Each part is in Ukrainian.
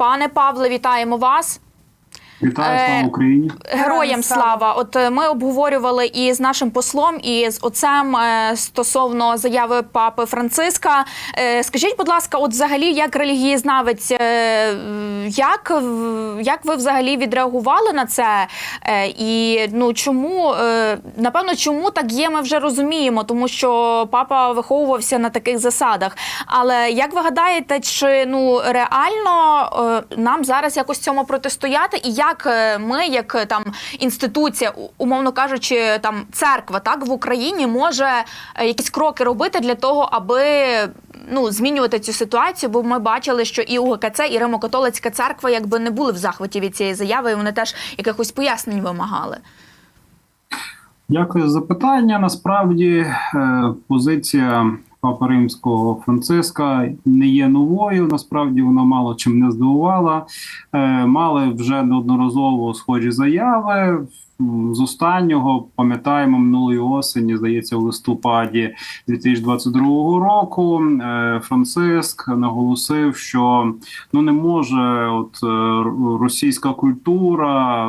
Пане Павле, вітаємо вас. Вітаю Е, слава Україні. Героям слава! От е, ми обговорювали і з нашим послом, і з отцем е, стосовно заяви папи Франциска. Е, Скажіть, будь ласка, от взагалі, як релігієзнавець, е, як, як ви взагалі відреагували на це? Е, І ну чому е, напевно, чому так є, ми вже розуміємо, тому що папа виховувався на таких засадах. Але як ви гадаєте, чи ну реально е, нам зараз якось цьому протистояти? І як е, ми, як е, там інституція, умовно кажучи, там церква, так в Україні може е, якісь кроки робити для того, аби ну змінювати цю ситуацію? Бо ми бачили, що і УГКЦ, і Римо-католицька церква якби не були в захваті від цієї заяви, і вони теж якихось пояснень вимагали. Дякую за запитання. Насправді позиція Папи Римського Франциска не є новою. Насправді вона мало чим не здивувала. Е, Мали вже неодноразово схожі заяви. З останнього пам'ятаємо минулої осені, здається, в листопаді 2022 року е, Франциск наголосив, що ну не може от е, російська культура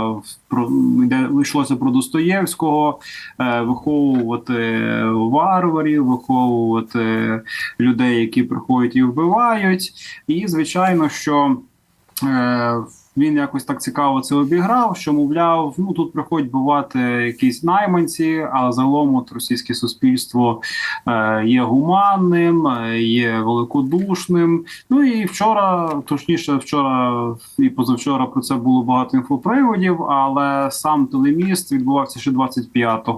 про йде йшлося про Достоєвського, е, виховувати варварів, виховувати людей, які приходять і вбивають. І звичайно, що. Е, він якось так цікаво це обіграв, що мовляв, ну тут приходять бувати якісь найманці, а загалом от російське суспільство е, є гуманним, е, є великодушним. Ну і вчора, точніше, вчора і позавчора про це було багато інфоприводів, але сам телеміст відбувався ще 25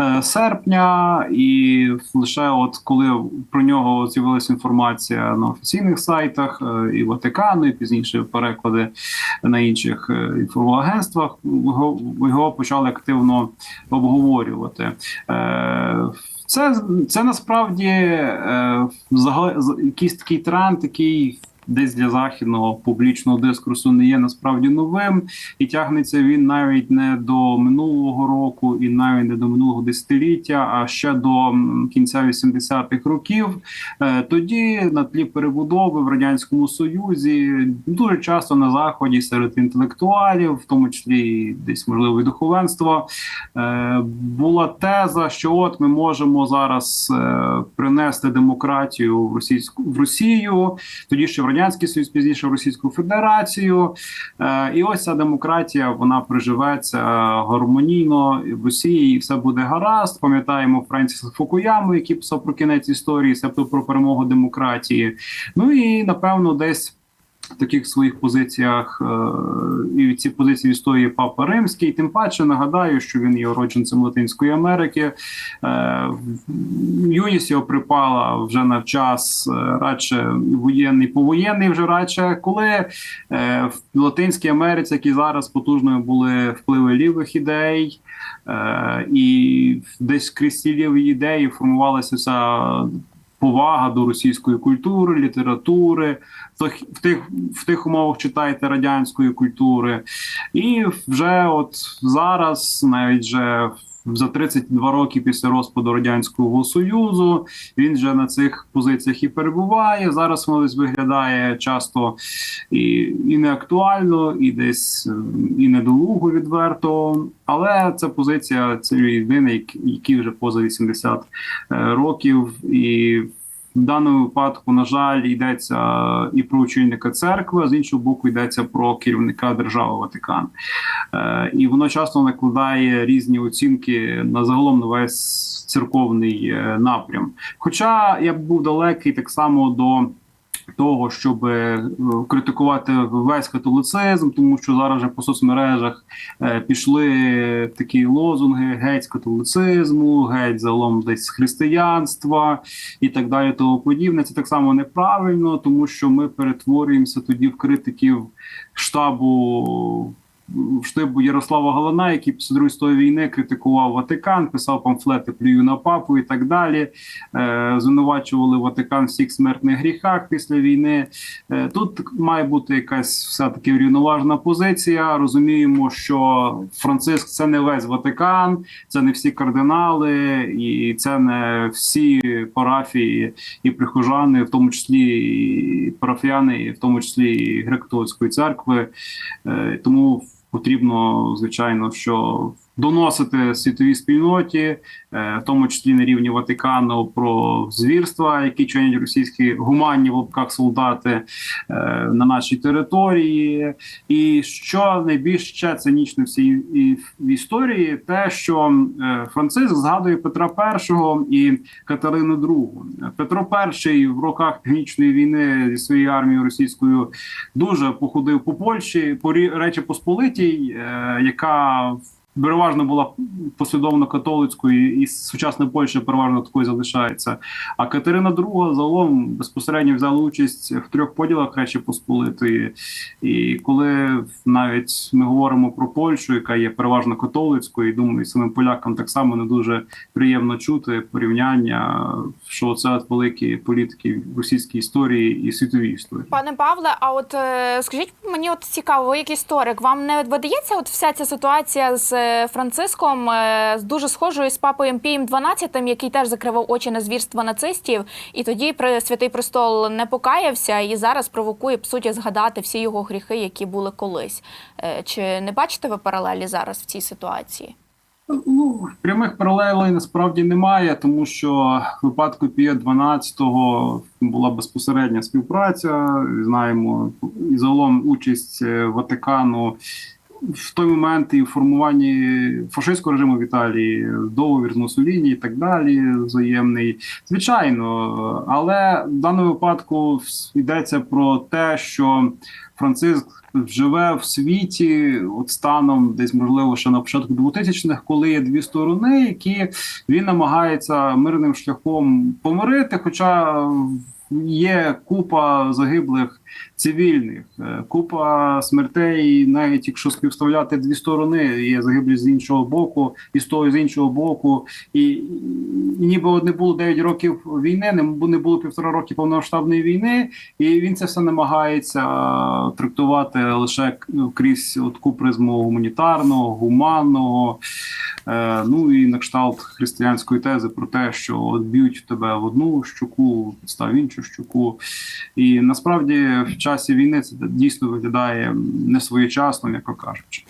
е, серпня, і лише от коли про нього з'явилася інформація на офіційних сайтах і Ватикану, і пізніше переклади на інших е, інформагентствах, його, почали активно обговорювати. Е, Це, це насправді е, якийсь такий тренд, який десь для західного публічного дискурсу не є насправді новим, і тягнеться він навіть не до минулого року, і навіть не до минулого десятиліття, а ще до кінця 80-х років. Е, Тоді на тлі перебудови в радянському союзі дуже часто на заході серед інтелектуалів, в тому числі десь можливо і духовенство, е, була теза, що от ми можемо зараз е, принести демократію в російську в Росію, тоді ще в радянський союз, пізніше Російську Федерацію. Е, І ось ця демократія вона приживеться гармонійно в Росії, і все буде гаразд. Пам'ятаємо Френсіса Фукуяму, який писав про кінець історії, себто про перемогу демократії. Ну і напевно, десь. Таких своїх позиціях е, і ці позиції відстоює Папа Римський. Тим паче нагадаю, що він є уродженцем Латинської Америки. Е, юність його припала вже на час е, радше воєнний, повоєнний вже радше, коли в Латинській Америці, які зараз потужною були впливи лівих ідей, і десь крізь ці ліві ідеї формувалася вся повага до російської культури, літератури, в тих, в тих, умовах читайте радянської культури. І вже от зараз, навіть вже за 32 роки після розпаду радянського союзу, він вже на цих позиціях і перебуває. Зараз воно виглядає часто і, і не актуально, і десь е, і недолуго відверто. Але це позиція цієї людини, які вже поза 80 е, років, і в даному випадку, на жаль, йдеться і про очільника церкви, а з іншого боку, йдеться про керівника держави Ватикан. Е, І воно часто накладає різні оцінки на загалом на весь церковний е, напрям. Хоча я був далекий так само до. Того, щоб е, критикувати весь католицизм, тому що зараз вже по соцмережах е, пішли такі лозунги геть з католицизму, геть загалом десь з християнства і так далі. Тому подібне. Це так само неправильно, тому що ми перетворюємося тоді в критиків штабу штибу Ярослава Галана, який після Другої світової війни критикував Ватикан, писав памфлети плюю на папу і так далі. Е, Звинувачували Ватикан всіх смертних гріхах після війни. Е, Тут має бути якась все-таки врівноважена позиція. Розуміємо, що Франциск це не весь Ватикан, це не всі кардинали, і це не всі парафії і прихожани, в тому числі і парафіяни, і в тому числі і греко-католицької церкви. Е, Тому потрібно, звичайно, що доносити світовій спільноті, е, в тому числі на рівні Ватикану, про звірства, які чинять російські гуманні в лапках солдати е, на нашій території. І що найбільш ще цинічно в цій в історії, те, що е, Франциск згадує Петра І і Катерину II. Петро І в роках північної війни зі своєю армією російською дуже походив по Польщі, по Речі Посполитій, яка переважно була послідовно католицькою, і сучасна Польща переважно такою залишається. А Катерина II загалом безпосередньо взяла участь в трьох поділах Речі Посполитої. І коли навіть ми говоримо про Польщу, яка є переважно католицькою, і думаю, самим полякам так само не дуже приємно чути порівняння, що це великі політики в російській історії і світовій історії. Пане Павле, а от е, скажіть мені, от цікаво, ви як історик, вам не видається от вся ця ситуація з Франциском е, дуже схожою з папою Пієм XII, який теж закривав очі на звірства нацистів, і тоді святий престол не покаявся і зараз провокує по суті згадати всі його гріхи, які були колись. Е, Чи не бачите ви паралелі зараз в цій ситуації? Ну, прямих паралелей насправді немає, тому що в випадку Пія 12-го була безпосередня співпраця. Знаємо і загалом участь е, Ватикану в той момент і в формуванні фашистського режиму в Італії, договір з Мусоліні і так далі, взаємний. Звичайно, але в даному випадку йдеться про те, що Франциск живе в світі, от станом десь можливо ще на початку 2000-х, коли є дві сторони, які він намагається мирним шляхом помирити. Хоча є купа загиблих цивільних, е, купа смертей, навіть якщо співставляти дві сторони, є загиблі з іншого боку, і з того з іншого боку, і, і ніби не було 9 років війни, не не було півтора роки повномасштабної війни, і він це все намагається трактувати лише крізь от таку призму гуманітарного, гуманного, е, ну і на кшталт християнської тези про те, що б'ють тебе в одну щуку, став іншу щуку. І насправді в часі війни це дійсно виглядає не своєчасно, м'яко кажучи.